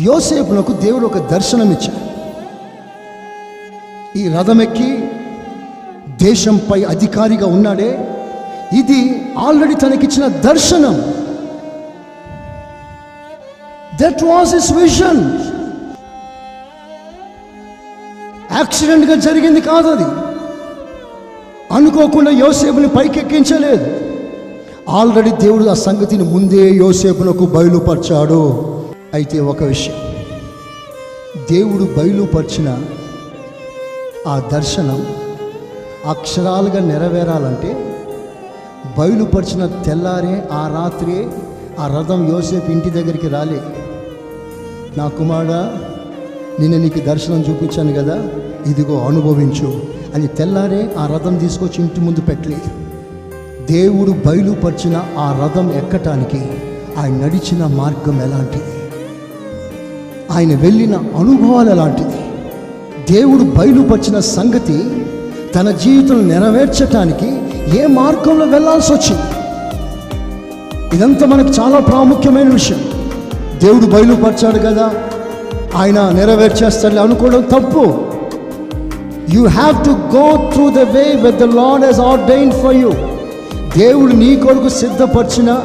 యోసేపునకు దేవుడు ఒక దర్శనం ఇచ్చాడు ఈ రథమెక్కి దేశంపై అధికారిగా ఉన్నాడే. ఇది ఆల్రెడీ తనకిచ్చిన దర్శనం. దట్ వాస్ ఇస్ విజన్ యాక్సిడెంట్గా జరిగింది కాదు అది అనుకోకుండా యోసేపుని పైకెక్కించలేదు. ఆల్రెడీ దేవుడు ఆ సంగతిని ముందే యోసేపునకు బయలుపరిచాడు. అయితే ఒక విషయం. దేవుడు బయలుపరిచిన ఆ దర్శనం అక్షరాలుగా నెరవేరాలంటే బయలుపరిచిన తెల్లారే ఆ రాత్రి ఆ రథం యోసేపు ఇంటి దగ్గరికి రాలే. నా కుమారుడా నిన్న నీకు దర్శనం చూపించాను కదా ఇదిగో అనుభవించు అని తెల్లారే ఆ రథం తీసుకొచ్చి ఇంటి ముందు పెట్టలేదు దేవుడు బయలుపరిచిన ఆ రథం ఎక్కటానికి ఆయన నడిచిన మార్గం ఎలాంటిది ఆయన వెళ్ళిన అనుభవాలు ఎలాంటిది దేవుడు బయలుపరిచిన సంగతి తన జీవితం నెరవేర్చటానికి ఏ మార్గంలో వెళ్ళాల్సి వచ్చింది? ఇదంతా మనకు చాలా ప్రాముఖ్యమైన విషయం. దేవుడు బయలుపరిచాడు కదా. ఆయన నెరవేర్చేస్తాడు అనుకోవడం తప్పు. You have to go through the way with the lord has ordain for you దేవుడు నీ కొరకు సిద్ధపరిచిన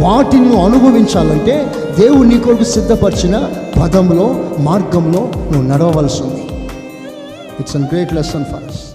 వాటిని నువ్వు అనుభవించాలంటే దేవుడు నీ కొరకు సిద్ధపరిచిన పదంలో మార్గంలో నువ్వు నడవవలసి ఉంది. It's an great lesson for us